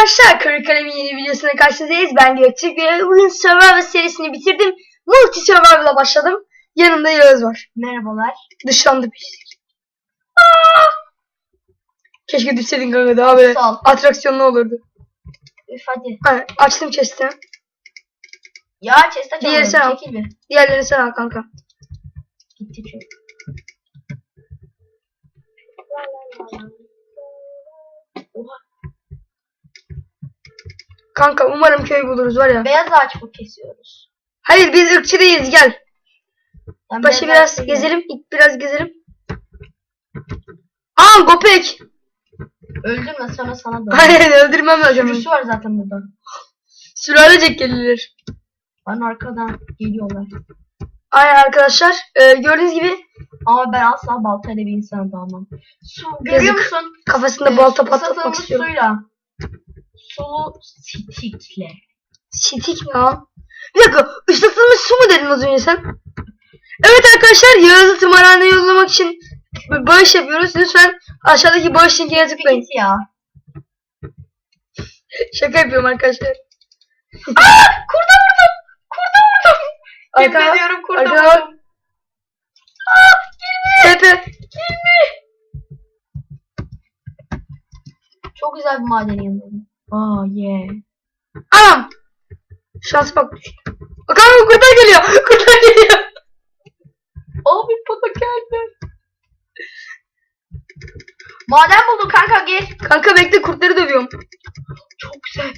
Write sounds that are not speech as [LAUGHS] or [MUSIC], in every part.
arkadaşlar, Kırık Kalem'in yeni videosuna karşınızdayız. Ben Göktürk ve bugün Survivor serisini bitirdim. Multi Survivor'la başladım. Yanımda Yağız var. Merhabalar. Dışlandı pislik. Aa! Keşke düşseydin kanka daha böyle Sağ ol. atraksiyonlu olurdu. Üf hadi. Ha, açtım chest'i. Ya chest açalım. Diğeri sen al. Bir. Diğerlerini sen al kanka. Gitti çünkü. Oha. Kanka umarım köy buluruz var ya. Beyaz ağaç mı kesiyoruz? Hayır biz ırkçı değiliz gel. Ben Başı beyaz biraz ağaç gezelim. ilk biraz gezelim. Aa Gopek. Öldürme sonra sana da. [LAUGHS] Hayır öldürmem lazım. Sürüsü var zaten burada. Sülalecek gelirler. Bana arkadan geliyorlar. Aynen arkadaşlar. e, gördüğünüz gibi Ama ben asla baltayla bir insana dalmam. Su görüyor Yazık. musun? kafasında Ee, balta patlatmak ısıtılmış istiyorum. suyla. Sulu stikle. Sitik mi lan? Bir dakika ıslatılmış su mu dedin az önce sen? Evet arkadaşlar Yağız'ı tımarhaneye yollamak için bir bağış yapıyoruz. Lütfen aşağıdaki bağış linkine tıklayın. Git ya. Şaka yapıyorum arkadaşlar. Aa! Kurda vurdum. Kurda vurdum. Yemin Arka, ediyorum kurda arka, vurdum. Aa! Tepe. Girme. Çok güzel bir maden yanındayım. Aa yeah. Anam. Şans bak düştü. Kanka kurtar geliyor. [LAUGHS] Kurtar geliyor. Abi bana geldi. Maden buldum kanka gel. Kanka bekle kurtları dövüyorum. Çok güzel.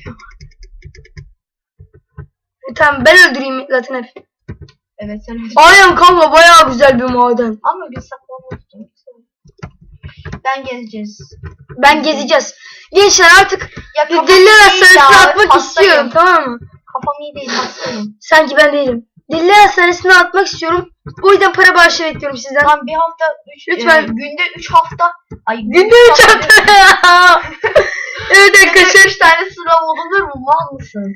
Tamam ben öldüreyim zaten hep. Evet sen öyle. Aynen kanka bayağı güzel bir maden. Ama bir saklanmak istiyorum. Ben gezeceğiz. Ben gezeceğiz. Gençler artık Ya kafam deliler iyi hastanesine ya, atmak hastayım. istiyorum tamam mı? Kafam iyi değil hastayım. Sanki ben değilim. Deliler hastanesine atmak istiyorum. O yüzden para bağışı bekliyorum sizden. Tamam bir hafta üç, Lütfen. e, günde 3 hafta ay Günde 3 hafta. [LAUGHS] evet arkadaşlar. 3 tane sınav olunur mu? Mal mısın?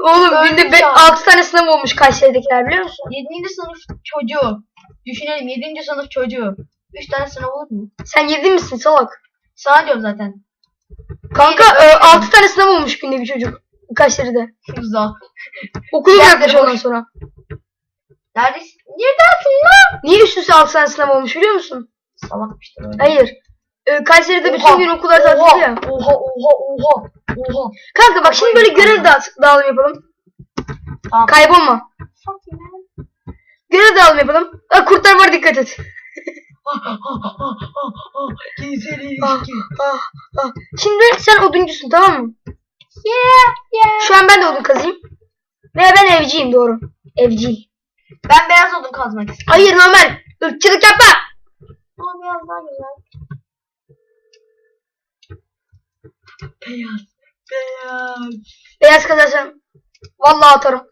Oğlum Öldüm günde an. 6 tane sınav olmuş Kayseri'dekiler biliyor musun? 7. sınıf çocuğu. Düşünelim 7. sınıf çocuğu. 3 tane sınav olur mu? Sen 7 misin salak? Sana diyorum zaten. Kanka Yedi, 6 tane sınav olmuş günde bir çocuk. Kayseri'de. Uza. Okulu Ben de bırakmış ondan sonra. Neredesin? Neredesin lan? Niye üst üste 6 tane sınav olmuş biliyor musun? Salakmıştır öyle. Hayır. Ee, Kayseri'de bütün Oha, gün okullar tatil Oha, ya. oha, oha, oha, oha. Kanka bak şimdi böyle görev dağıt dağılım yapalım. Tamam. Kaybolma. Fuck you, man. Görev dağılım yapalım. Aa, kurtlar var dikkat et. Şimdi sen oduncusun tamam mı? Yeah, yeah. Şu an ben de odun kazayım. Ve ben evciyim doğru. Evci. Ben beyaz odun kazmak istiyorum. Hayır normal. Irkçılık yapma. Ama beyaz daha güzel. Beyaz. Beyaz. Beyaz kazarsam vallahi atarım.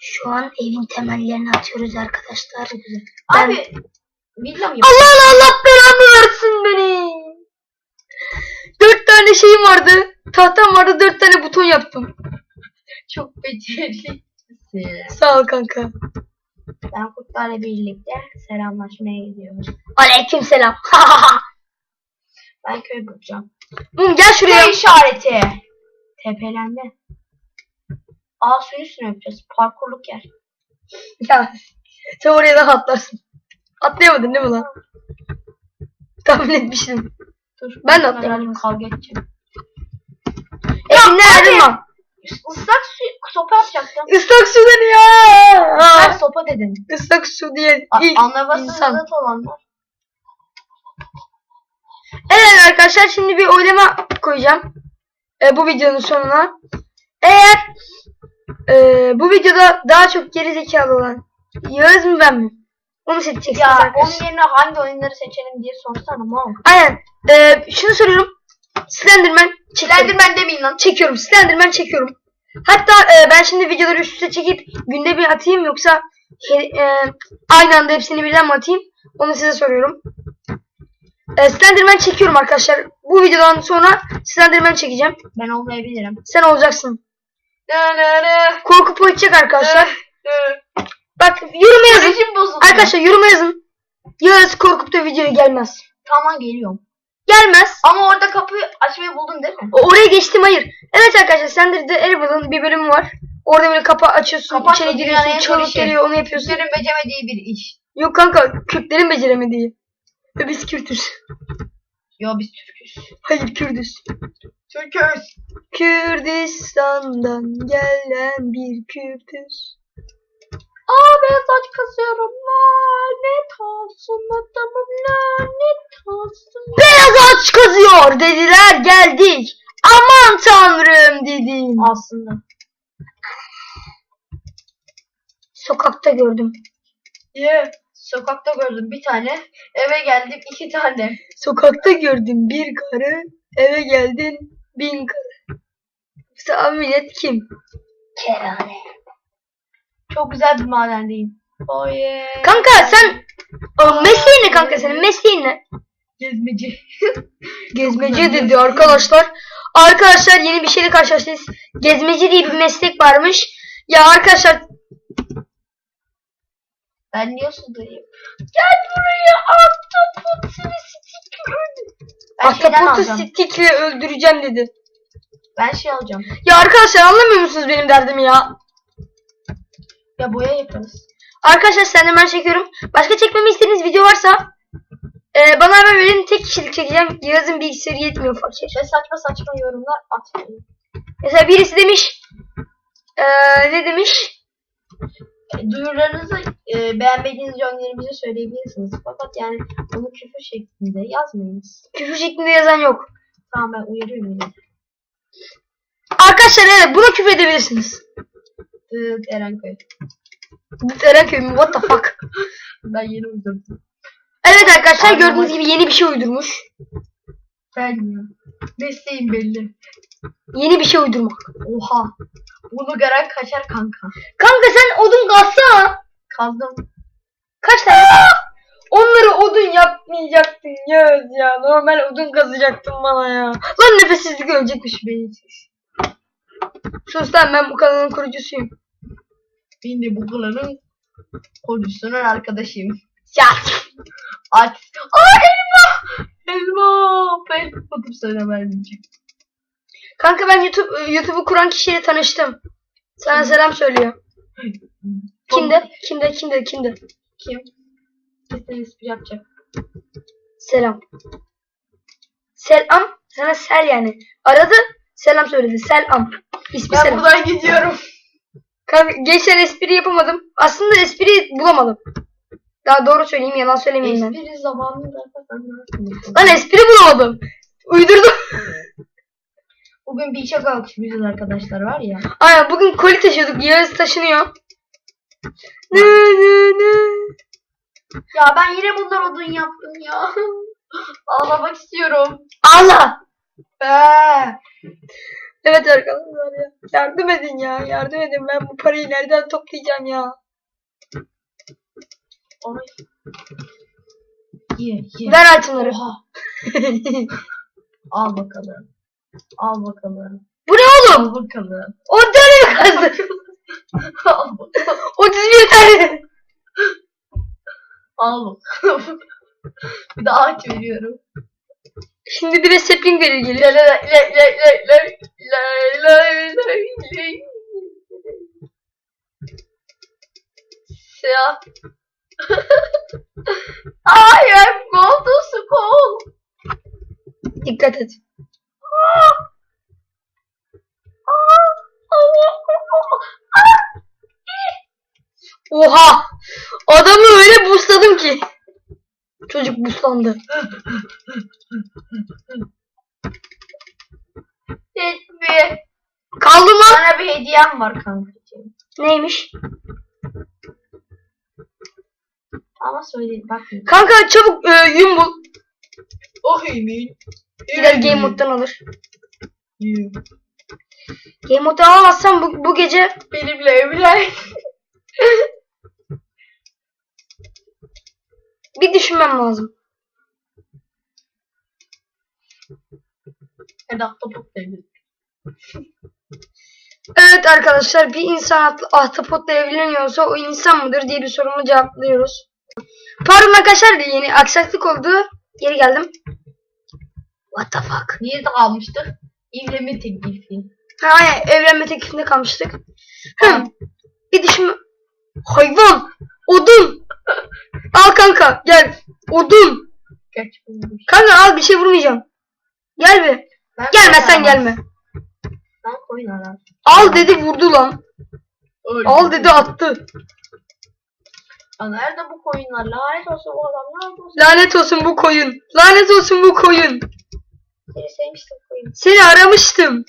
Şu an evin temellerini atıyoruz arkadaşlar. Ben- Abi villa mı Allah Allah Allah belanı versin beni. Dört tane şeyim vardı. Tahtam vardı dört tane buton yaptım. Çok beceriklisin. Sağ ol kanka. Ben kurtlarla birlikte selamlaşmaya gidiyorum. Aleyküm selam. [LAUGHS] Ben köy bulacağım. Hı, Gel şuraya. Köy işareti. Tepelendi. Aa suyun üstüne yapacağız. Parkurluk yer. [LAUGHS] Ya, sen oraya daha atlarsın. Atlayamadın değil mi lan? Tahmin etmiştim. Dur. Ben de atlayamadım. Kavga edeceğim. Yardım var. Islak su sopa yapacaktım. Islak su dedi ya. sopa dedin. Islak su diye ilk insan. olanlar. Evet arkadaşlar şimdi bir oylama koyacağım. e, bu videonun sonuna. Eğer e, bu videoda daha çok geri zekalı olan Yağız mı ben mi? Onu seçeceksiniz Ya onun arkadaşlar. yerine hangi oyunları seçelim diye sorsana mal. Aynen. E, şunu soruyorum. Slenderman çekiyorum. Slenderman demeyin lan. çekiyorum. Slenderman çekiyorum. Hatta e, ben şimdi videoları üst üste çekip günde bir atayım yoksa he- e, aynı anda hepsini birden mi atayım? Onu size soruyorum. E, Slenderman çekiyorum arkadaşlar. Bu videodan sonra Slenderman çekeceğim. Ben olmayabilirim. Sen olacaksın. Korku poğaçacak arkadaşlar. Bak yoruma yazın. Psikolojim bozuldu. Arkadaşlar yoruma yazın. Yağız korkup da videoya gelmez. Tamam geliyorum. Gelmez. Ama orada kapıyı açmayı buldun değil mi? O- Oraya geçtim hayır. Evet arkadaşlar Sender the Arrival'ın bir bölümü var. Orada böyle kapı açıyorsun, Kapatma içeri dünyanın giriyorsun, en zor çığlık işi. geliyor, onu yapıyorsun. Türklerin beceremediği bir iş. Yok kanka, Kürtlerin beceremediği. Ve biz Kürtüz. Yo biz Türküz. Hayır Kürdüz. Türküz. Kürdistan'dan gelen bir Kürtüz. Aa ben saç kasıyorum. Lanet olsun adamım lanet olsun. Beyaz ağaç kazıyor dediler geldik. Aman tanrım dedim. Aslında. Sokakta gördüm. Yeah. Sokakta gördüm bir tane. Eve geldim iki tane. Sokakta gördüm bir karı. Eve geldin bin karı. Tahmin et kim? Kerane. Çok güzel bir madendeyim. Oh yeah. Kanka sen o, mesleğin ne kanka senin mesleğin ne? Gezmeci. [LAUGHS] Gezmeci dedi arkadaşlar. Arkadaşlar yeni bir şeyle karşılaştınız. Gezmeci diye bir meslek varmış. Ya arkadaşlar Ben niye sudayım? Gel buraya ahtapot seni sticker. Ben şeyden ahtapotu alacağım. stickle öldüreceğim dedi. Ben şey alacağım. Ya arkadaşlar anlamıyor musunuz benim derdimi ya? Ya boya yaparız. Arkadaşlar senden ben çekiyorum. Başka çekmemi istediğiniz video varsa e, bana haber verin. Tek kişilik çekeceğim. Yazın bilgisayarı yetmiyor şey. Ve saçma saçma yorumlar atmayın. Mesela birisi demiş e, ne demiş? Duyurularınızı e, beğenmediğiniz yönlerimizi söyleyebilirsiniz. Fakat yani bunu küfür şeklinde yazmayınız. Küfür şeklinde yazan yok. Tamam ben uyarıyorum yine. Arkadaşlar evet buna küfür edebilirsiniz. Dıt Erenköy. Erenköy mü? What the fuck? [LAUGHS] Ben yeni uydurdum. Evet arkadaşlar Aynen gördüğünüz gibi yeni bir şey uydurmuş. Ya. Mesleğim belli. Yeni bir şey uydurmak. Oha. Bunu gören kaçar kanka. Kanka sen odun kazsana. Kazdım. Kaç tane? [LAUGHS] Onları odun yapmayacaktın Yağız ya. Normal odun kazacaktın bana ya. Lan nefessizlik ölecekmiş beyinsiz. Sus lan ben bu kanalın kurucusuyum. Ben de bu klanın korucusunun arkadaşıyım. Ya. Aç. Aa elma. Elma. Ben tutup sana vermeyeceğim. Kanka ben YouTube YouTube'u kuran kişiyle tanıştım. Sana selam söylüyor. Kimde? Kimde? Kimde? Kimde? Kim? Kesin espri yapacak. Selam. Selam. Sana sel yani. Aradı. Selam söyledi. Selam. İsmi Ben selam. buradan gidiyorum. Kanka geçen espri yapamadım. Aslında espri bulamadım. Daha doğru söyleyeyim yalan söylemeyeyim ben. Espri zamanında. Lan espri bulamadım. Uydurdum. [LAUGHS] Bugün bir işe kalkışmışız arkadaşlar var ya. Aynen bugün koli taşıyorduk. Yağız taşınıyor. Nı nı nı. Ya ben yine bundan odun yaptım ya. [LAUGHS] Ağlamak istiyorum. Allah. Eee. Evet arkadaşlar ya. Yardım edin ya. Yardım edin. Ben bu parayı nereden toplayacağım ya? Ay. Ye ye. Ver altınları. Al bakalım. Al bakalım. bu ne oğlum? Al bakalım. O tane mi kazdı? Al bakalım. 31 tane. Al bakalım. bir de ağaç veriyorum. Şimdi bir de sapling verir gelir. Le le le le le le le le le le Siyah. I am going to school. Dikkat et. Oha! Adamı öyle busladım ki. Çocuk buslandı. Tetbi. Kaldı mı? Sana bir hediyem var kankacığım. Neymiş? Ama söyle bak. Kanka çabuk e, yum bul. Oh emin. Gider game moddan alır. Game moddan alamazsam bu, bu gece Benimle evlen. [LAUGHS] bir düşünmem lazım. Ahtapot devlet. Evet arkadaşlar bir insan ahtapotla evleniyorsa o insan mıdır diye bir sorunu cevaplıyoruz. Pardon arkadaşlar yeni aksaklık oldu. Geri geldim. What the fuck? Niye kalmıştık? İvleme teklifi. Ha, aynen, evlenme teklifinde kalmıştık. Hı. Bir düşün. Hayvan. Odun. Al kanka gel. Odun. Kanka al bir şey vurmayacağım. Gel bir. Ben Gelmezsen gelme. Ben koyun. Al dedi vurdu lan. Öyle. Al dedi attı. Nerede bu koyunlar? Lanet olsun bu adamlar. Bu Lanet olsun bu koyun. Lanet olsun bu koyun. seni sevmiştim koyun. Seni aramıştım.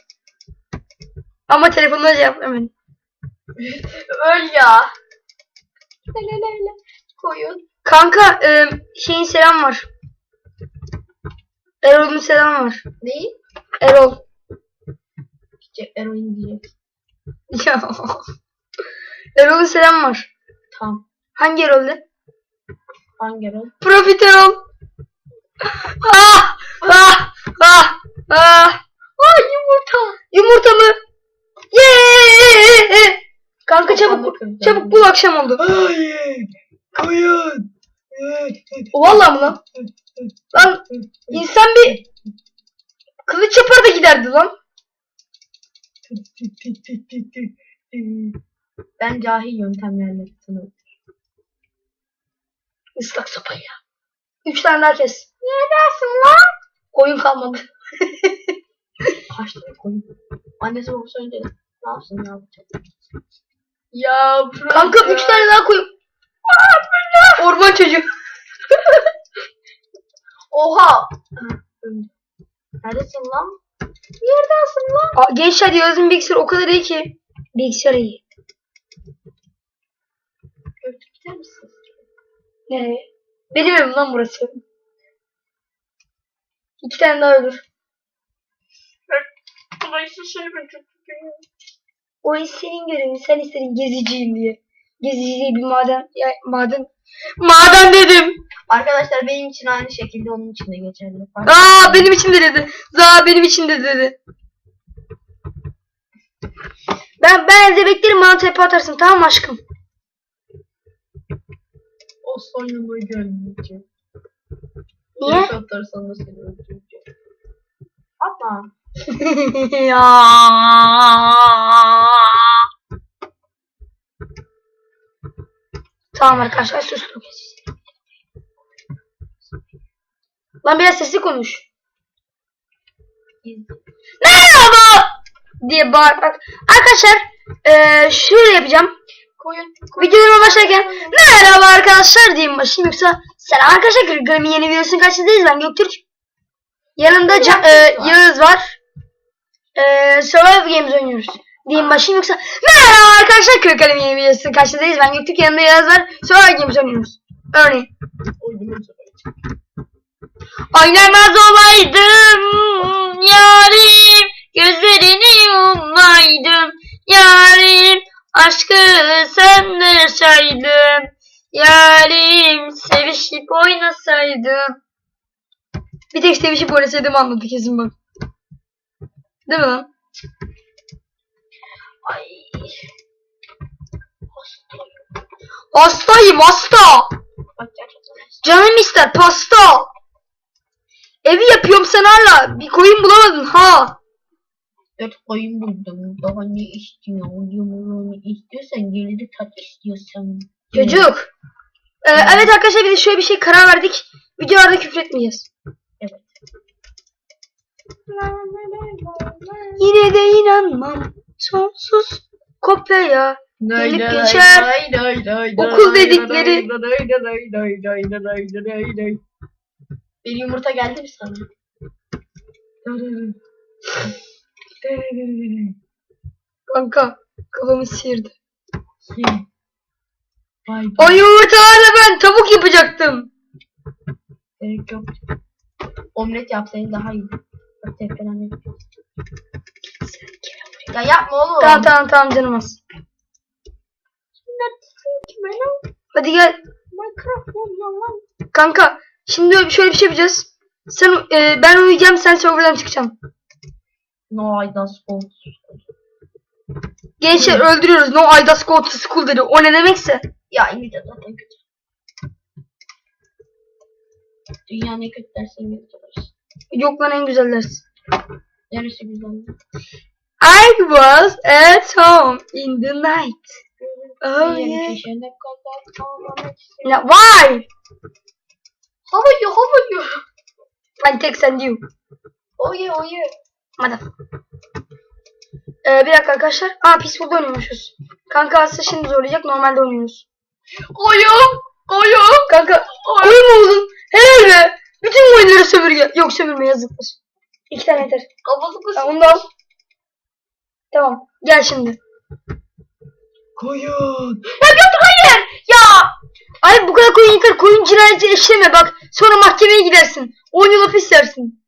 Ama telefonuna cevap vermedin. [LAUGHS] Öl ya. Hele hele. Koyun. Kanka e, şeyin selam var. Erol'un selam var. Neyi? Erol. İşte eroin diyecek. [LAUGHS] Ya. Erol'un selam var. Tamam. Hangi Erol'de? Hangi erol? Profit Erol. Ah! Ah! Ah! Ah! Aa yumurta. Yumurta mı? Yeah! Kanka çabuk Kafamda çabuk bul akşam oldu. Hayır. Koyun. Vallahi mı lan? Lan insan bir kılıç yapar da giderdi lan. Ben cahil yöntemlerle tanıdım. Islak sopayla. Üç tane daha kes. Ne dersin lan? Oyun kalmadı. [LAUGHS] Kaçtı bir koyun. Annesi babası önce ne yapsın ne yapacak? Ya Kanka üç tane daha koy. Orman çocuğu. [LAUGHS] Oha. Neredesin lan? Neredesin lan? Aa, gençler yazın bilgisayar o kadar iyi ki. Bilgisayar iyi. Göktürk gider misin? Nereye? Benim evim lan burası. İki tane daha ölür. Dolayısıyla seni ben çok O iş senin görevin. Sen istedin geziciyim diye. Gezici diye bir maden. Ya, maden. Maden dedim. Arkadaşlar benim için aynı şekilde onun için de geçerli. Aa benim için de dedi. Za benim için de dedi. Ben ben evde beklerim bana tepe atarsın tamam mı aşkım? O sonunu görmeyeceğim. Niye? Yaş atarsan da seni öldüreceğim. Atma. [LAUGHS] ya. Tamam arkadaşlar sustum. Lan biraz sesli konuş. Merhaba diye bağır. Bak arkadaşlar eee şöyle yapacağım. Koyun. koyun. Videolarıma başlarken merhaba arkadaşlar diyeyim başlayayım yoksa selam arkadaşlar Gırgır'ın yeni videosunun karşınızdayız ben Göktürk. Yanımda Ca- e, Yağız var. E, Survival Games oynuyoruz. Diyeyim başlayayım yoksa merhaba arkadaşlar Gırgır'ın yeni videosunun karşınızdayız ben Göktürk yanımda Yağız var. Survival Games oynuyoruz. Örneğin. Oynamaz olaydım yarim gözlerini yummaydım yarim aşkı sende saydım yarim sevişip oynasaydım bir tek sevişip oynasaydım anladı kesin bak değil mi lan? Ay. Hastayım. Hasta canım ister pasta evi yapıyorum sen hala bir koyun bulamadın ha Dört koyun buldum. Daha ne istiyorsun? Yumruğunu istiyorsan geliri tat istiyorsan. Çocuk. Ee, evet arkadaşlar de şöyle bir şey karar verdik. Videolarda küfretmeyeceğiz. Evet. Yine de inanmam. Sonsuz kopyaya. Gelip geçer. Okul dedikleri. Bir yumurta geldi mi sana? Kanka kafamı sıyırdı. Vay be. O yumurtalarla ben tavuk yapacaktım. Gerek yok. Omlet yapsaydın daha iyi. Bak tepelen Ya yapma oğlum. Tamam tamam tamam canım az. Hadi gel. Minecraft. Kanka şimdi şöyle bir şey yapacağız. Sen e, ben uyuyacağım sen serverdan çıkacaksın. No don't school. Gençler öldürüyoruz. No Aydas go to school dedi. O ne demekse. Ya İngilizce zaten kötü. Dünyanın en kötü dersi İngilizce dersi. Yok lan en güzel ders. Neresi güzel? I was at home in the night. Oh yeah. istedim. Now, why? How you, how you? I text and you. Oh yeah, oh yeah. Madam. Ee, bir dakika arkadaşlar. Aa Peaceful'da oynuyormuşuz. Kanka aslında şimdi zorlayacak. Normalde oynuyoruz. Oyun, oyun. Kanka oyun mu oldun? Helal be. Bütün oyunları sömürge. Yok sömürme yazıktır. İki tane yeter. Kafası Tamam kısın. onu da al. Tamam. Gel şimdi. Koyun. Ya götür hayır. Ya. Ay bu kadar koyun yeter. Koyun cinayeti işleme bak. Sonra mahkemeye gidersin. 10 yıl hapis yersin.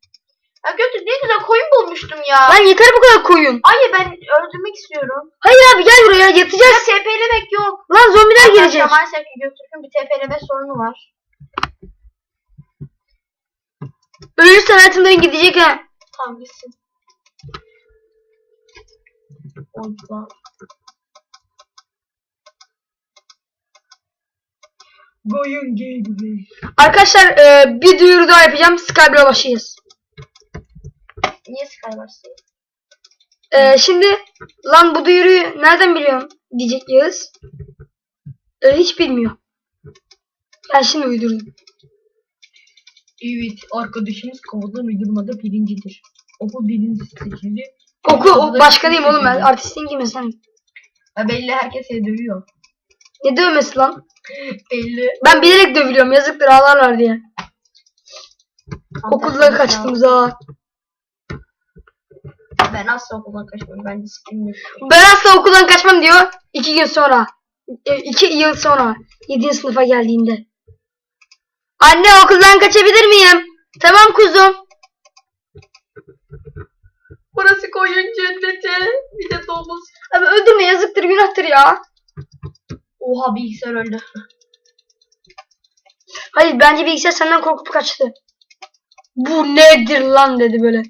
Ya götür ne güzel koyun bulmuştum ya. Lan yeter bu kadar koyun. Hayır ben öldürmek istiyorum. Hayır abi gel buraya Ya yatacağız. TP'lemek yok. Lan zombiler gelecek. Ya maalesef ki Göktürk'ün bir TP'leme sorunu var. Ölürsen hayatımdan gidecek ha. Tamam gitsin. Allah. Koyun geldi. Arkadaşlar e, bir duyuru daha yapacağım. Skype'la başlayacağız. Niye Skyvars'ı? E, şimdi lan bu duyuruyu nereden biliyorsun diyecek Yağız. E, hiç bilmiyor. Ben şimdi uydurdum. Evet arkadaşımız kovadan uydurmada birincidir. Okul birincisi seçildi. Oku o, başka değilim oğlum ben. Artistin gibi sen. Ha, belli herkes seni dövüyor. Ne dövmesi lan? [LAUGHS] Belli. Ben bilerek dövülüyorum. Yazıktır ağlarlar diye. Okuldan kaçtım za. Ben asla okuldan kaçmam. Ben disiplinli. Ben asla okuldan kaçmam diyor. iki gün sonra. E, iki yıl sonra. Yedinci sınıfa geldiğinde. Anne okuldan kaçabilir miyim? Tamam kuzum. Burası koyun cenneti. Bir de domuz. Abi öldürme yazıktır günahtır ya. Oha bilgisayar öldü. Hayır bence bilgisayar senden korkup kaçtı. Bu nedir lan dedi böyle.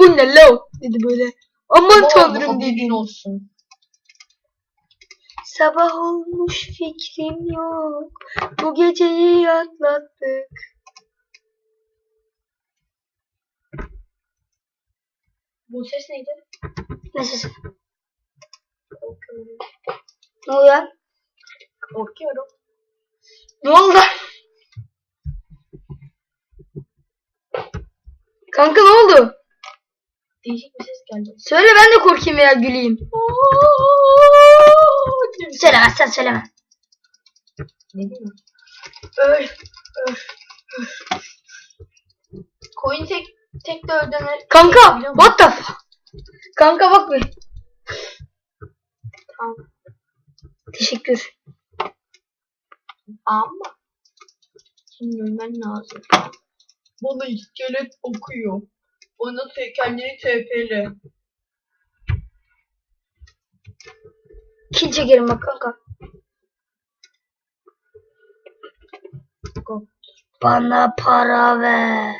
Bu ne lo dedi böyle. Aman tanrım dedi. olsun. Sabah olmuş fikrim yok. Bu geceyi atlattık. Bu ses neydi? Ne sesi? Korkuyorum. Ne oluyor? Korkuyorum. Ne oldu? Kanka ne oldu? Değişik bir ses geldi. Söyle ben de korkayım veya güleyim. Söylemezsen söyleme. Ne diyeyim? Öl. Öl. Koyun tek tek de öldürme. Kanka what the fuck? Kanka bak bir. Tamam. Teşekkür. Ama şimdi ölmen lazım. Bana iskelet okuyor. Te kendini TP'le. Kil çekerim bak kanka. Bana para ver.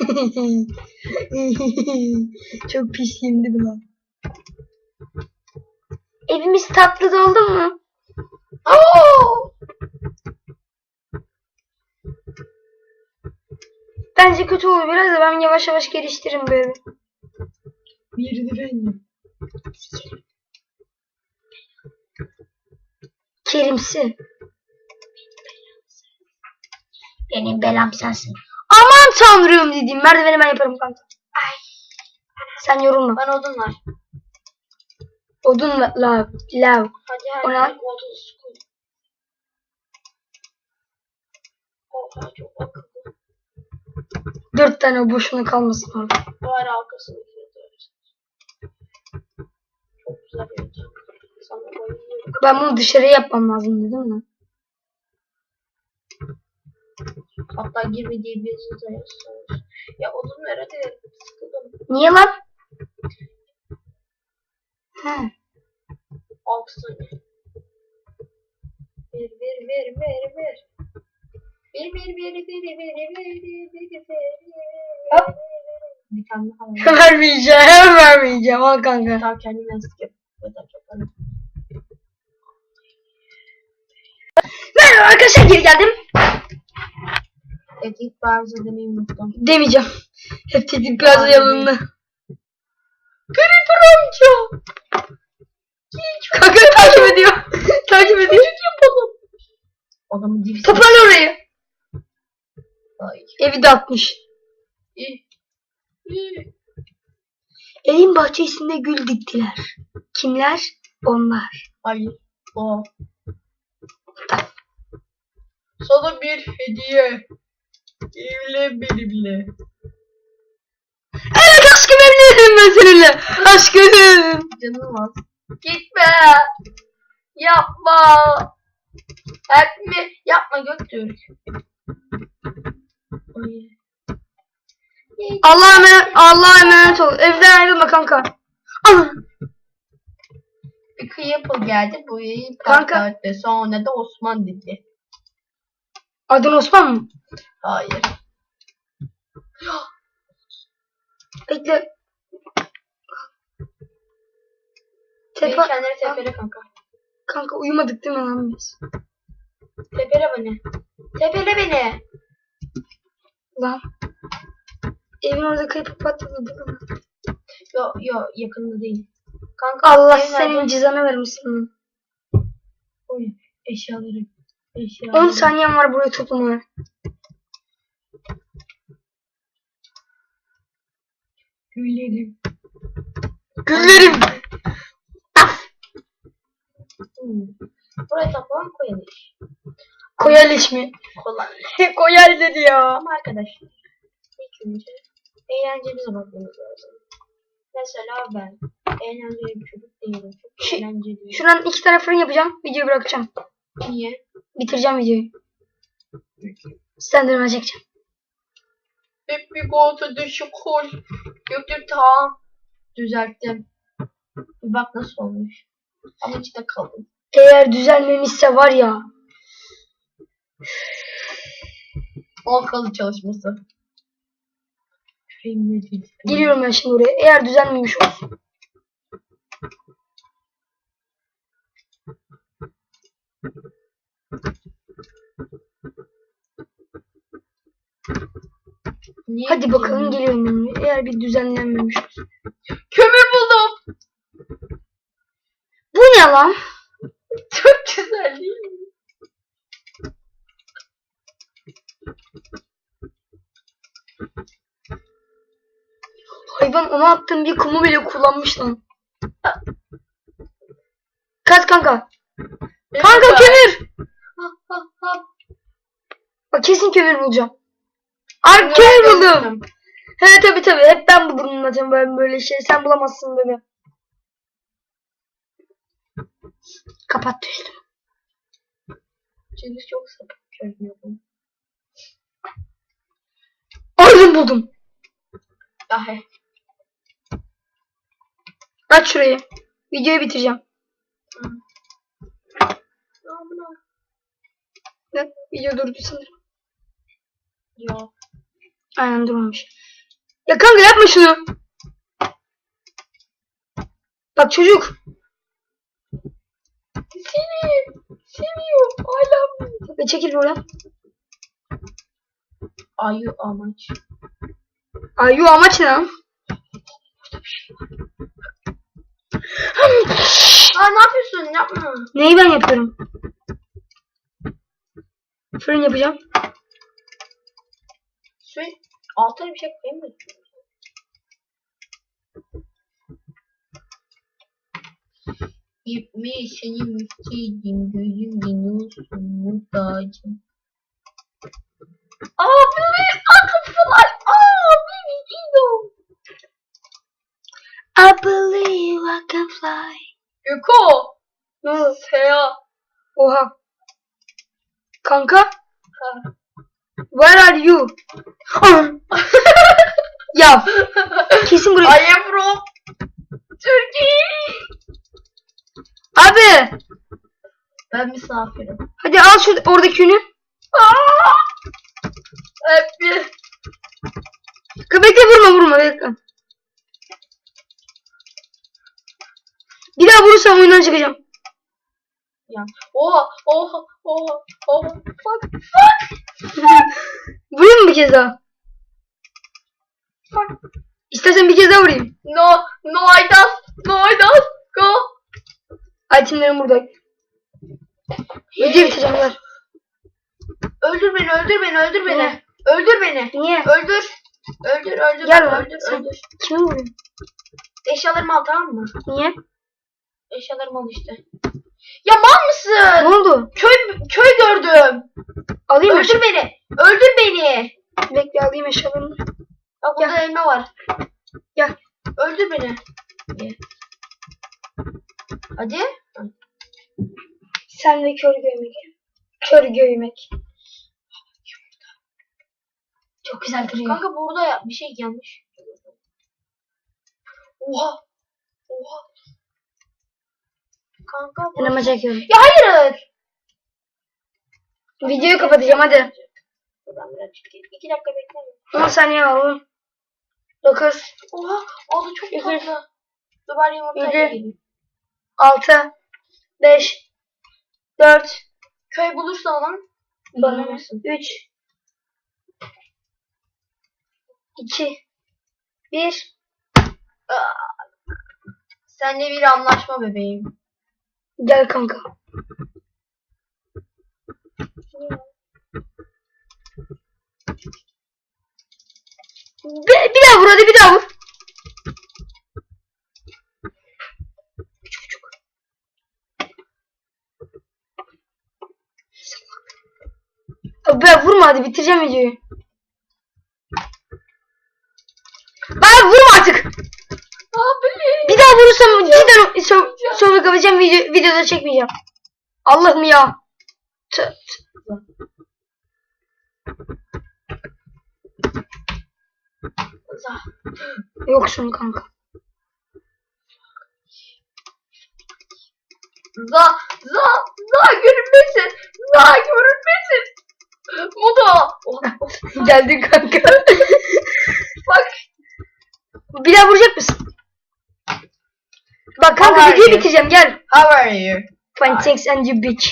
[LAUGHS] Çok pisliyim değil mi lan? Evimiz tatlı doldu mu? Oo! Bence kötü olur biraz da ben yavaş yavaş geliştiririm böyle. Bir de benim. Kerimsi. Benim belam sensin. Aman tanrım dediğim merdiveni ben yaparım kanka. Ay. Sen yorulma. Bana odun var. Odun la, la, lav. Hadi hadi. Odun sıkın. Oha çok akıllı. Dört tane boşuna kalmasın abi. Bari arkasını. Çok güzel bir. Ben bunu dışarıya yapmam lazım dedim mi? Hatta girme diye bir yazı da yazıyoruz. Ya odun hadi. Sıkıldım. Niye lan? He. Altı. Ver ver ver ver ver. Hop. Bir tane daha vermeyeceğim, vermeyeceğim. Al kanka. Daha kendim yazdık yap. Merhaba arkadaşlar geri geldim. Tetik barzı demeyi unuttum. Demeyeceğim. Hep tetik biraz yalanını. Creeper amca. Kanka takip ediyor. takip ediyor. Adamı. Toparla orayı. Evi dağıtmış. Evin bahçesinde gül diktiler. Kimler? Onlar. Hayır. O. Sana bir hediye. Evlen benimle. Evet aşkım evlenirim ben seninle. Aşkım. Canım az. Gitme. Yapma. Etme. Yapma Göktürk. Allah'a emanet, Allah'a emanet ol. Evden ayrılma kanka. Ah, [LAUGHS] Bir Creeper geldi bu yayı Kanka. patlattı. Sonra da Osman dedi. Adın Osman mı? Hayır. [GASPS] Bekle. Beni Tepe, kendine tepele kanka. kanka uyumadık değil mi lan biz? Tepele beni. Tepele beni. Lan. Evin orada kayıp patladı değil mi? Yo yo yakında değil. Kanka Allah senin nerede? cezanı vermesin. Oy eşyalarım. Eşyalarım. 10 saniyen var burayı toplamaya. Güllerim. Güllerim. Buraya tamam koyalım. Koyal iş mi? Kolay. [LAUGHS] Koyal dedi ya. Ama arkadaşlar ilk önce eğlencemize bakmamız lazım. Mesela ben eğlenceli bir çocuk değilim. Çok Şu- eğlenceliyim. Şuradan iki tane fırın yapacağım. Videoyu bırakacağım. Niye? Bitireceğim videoyu. Slenderman çekeceğim. Hep bir golda dışı kol. Göktürk tamam. Düzelttim. Bir bak nasıl olmuş. Ama içinde kaldım. Eğer düzelmemişse var ya. Akıllı çalışması. Geliyorum ben şimdi oraya. Eğer düzelmemiş olsun. Niye Hadi bakalım geliyorum ben. Eğer bir düzenlenmemiş olsun. Kömür buldum. Bu ne lan? Çok güzel değil mi? Hayvan ona attığım bir kumu bile kullanmış lan. Kaç kanka. Kanka kömür. Bak kesin kömür bulacağım. Ay kömür buldum. He tabi tabi. Hep ben bulurum zaten ben böyle şey. Sen bulamazsın bebe. Kapat düştüm. Çünkü çok sapık görünüyorum. Aydın buldum. Dahi. Aç şurayı. Videoyu bitireceğim. Ne? Video durdu sanırım. Yok. Aynen durmamış. Ya kanka yapma şunu. Bak çocuk. Seni. Seviyorum. You. Ve çekil buradan. Ayı amaç. Ay yo amaç ne lan? Aa ne yapıyorsun? Yapma. Neyi ben yapıyorum? Fırın yapacağım. Su. Altına bir şey koyayım mı? Gitme seni müfteydim. Gözüm yanıyorsun muhtacım. Aa bu bir akıfılar. Aa baby Dino. I believe I can fly. Göko. Oldu? Seya. Oha. Kanka, Ha. where are you? [LAUGHS] ya, kesin buraya. I am from Turkey. Abi, Ben misafirim. hadi al şu oradaki yünü. Aa! Hep bir Ka- Bekle vurma vurma bekle. Bir daha vurursam oyundan çıkacağım. Ya. Oha oha oha oha. Fuck [LAUGHS] Vurayım mı bir kez daha? fuck. İstersen bir kez daha vurayım. No no I don't. No I don't. Go. Itemlerim burada. Video bitireceğim ver. Öldür beni öldür beni öldür beni. Ne? Öldür beni. Niye? Öldür. Öldür öldür Gel lan, öldür sen- öldür. Kimi vuruyorsun? Eşyalarımı al tamam mı? Niye? Eşyalarımı al işte. Ya mal Ne mısın? oldu? Köy köy gördüm. Alayım? Öldür beni. Öldür beni. Bekle alayım eşyalarını. Bak burada elma var. Gel. Öldür beni. Hadi. Sen de kör göğmek. Kör göğmek. Çok güzel duruyor. Kanka burada ya- bir şey yanlış. Oha. Oha. Kanka bu. Yanıma çekiyorum. Ya hayır. Videoyu kapatacağım hadi. Ben birazcık iki dakika bekleme. 10 saniye var oğlum. 9, Oha. O da çok tatlı. Dur ben geleyim. 6, 5, 4, Köy bulursa onun. bana Bulamazsın. 3, 2, 1. Seninle bir anlaşma bebeğim. Gel kanka. Bir, bir daha vur hadi bir daha vur. Ben vurma hadi bitireceğim videoyu. Bana vurma artık. Abi. Bir daha vurursam cidden so sonra kapatacağım video videoda çekmeyeceğim. Allah'ım ya. Za. Yoksun kanka. Za. Za. Za görünmesin. Za görünmesin. Oh, [LAUGHS] oh. Geldin kanka. [LAUGHS] Bak. Bir daha vuracak mısın? Bak kanka videoyu bitireceğim gel. How are you? Fine thanks and you bitch.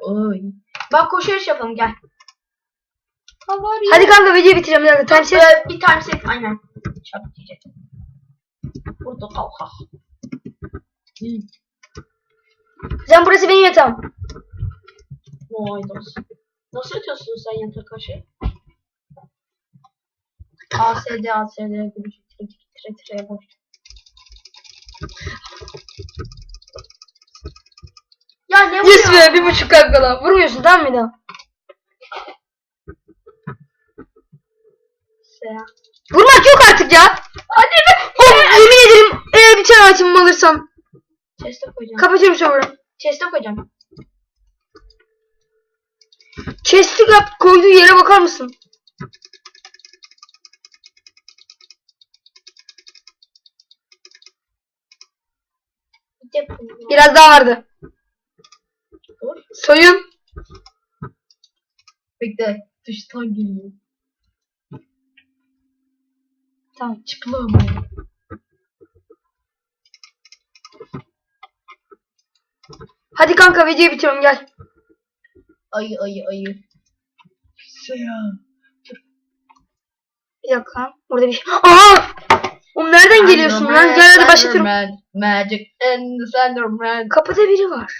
Oy. Bak koşu yarış yapalım gel. How are you? Hadi kanka videoyu bitireceğim bir dakika. Time set. Ee, bir tane set aynen. Çap diyecek. Burada kalka. Sen burası benim yatağım. Vay nasıl? Nasıl yatıyorsun sen yatak aşı? ASD ASD tire tire tire boş. Ya ne bu Yes be bir buçuk lan. Vurmuyorsun tamam mı daha? Ya. Vurmak yok artık ya. Hadi be. Oğlum yemin ederim eğer bir tane item'ımı alırsam. Chest'e koyacağım. Kapatıyorum sonra. Chest'e koyacağım. Chest'i koyduğu yere bakar mısın? Biraz daha vardı. Dur. Soyun. Bekle. Dıştan geliyor. Tamam. Çıplağım. Hadi kanka videoyu bitiriyorum gel. Ayı ayı ayı. Seya. Bir dakika. Burada bir şey. Aha! Oğlum nereden geliyorsun lan? Gel hadi başlatıyorum. Magic and Slenderman. Kapıda biri var.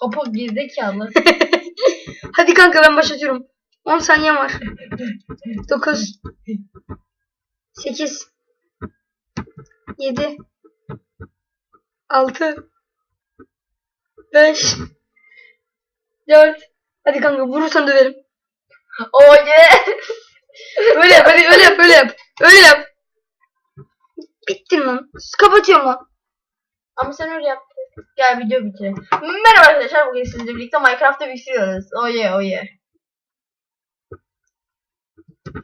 Kapı gerizekalı. [LAUGHS] Hadi kanka ben başlatıyorum. 10 saniyem var. 9 8 7 6 5 4 Hadi kanka vurursan döverim. oh yeah. Öyle yap hadi öyle yap öyle yap. Öyle yap. Bittin lan. Kapatıyorum lan. Ama sen öyle yaptın. Gel video bitirelim. Merhaba arkadaşlar bugün sizinle birlikte Minecraft'ta bitiriyoruz. Oh yeah oh yeah.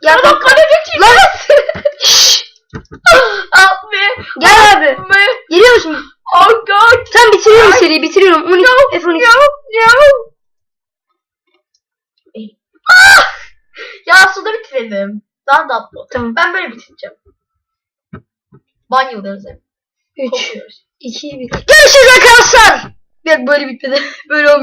Ya kanka. kalede çıktı. Lan. Şşş. Abi. Gel abi. Abi. Geliyor musun? Oh god. Sen bitiriyorum seriyi bitiriyorum. 12 F12. No no. Ah! Ya suda bitirelim. Daha tatlı. Tamam. Ben böyle bitireceğim. Ban yıldızı. 3 Kopuyoruz. 2 1. Görüşürüz arkadaşlar. Bir böyle bitmedi. [LAUGHS] Böyle olmuyor.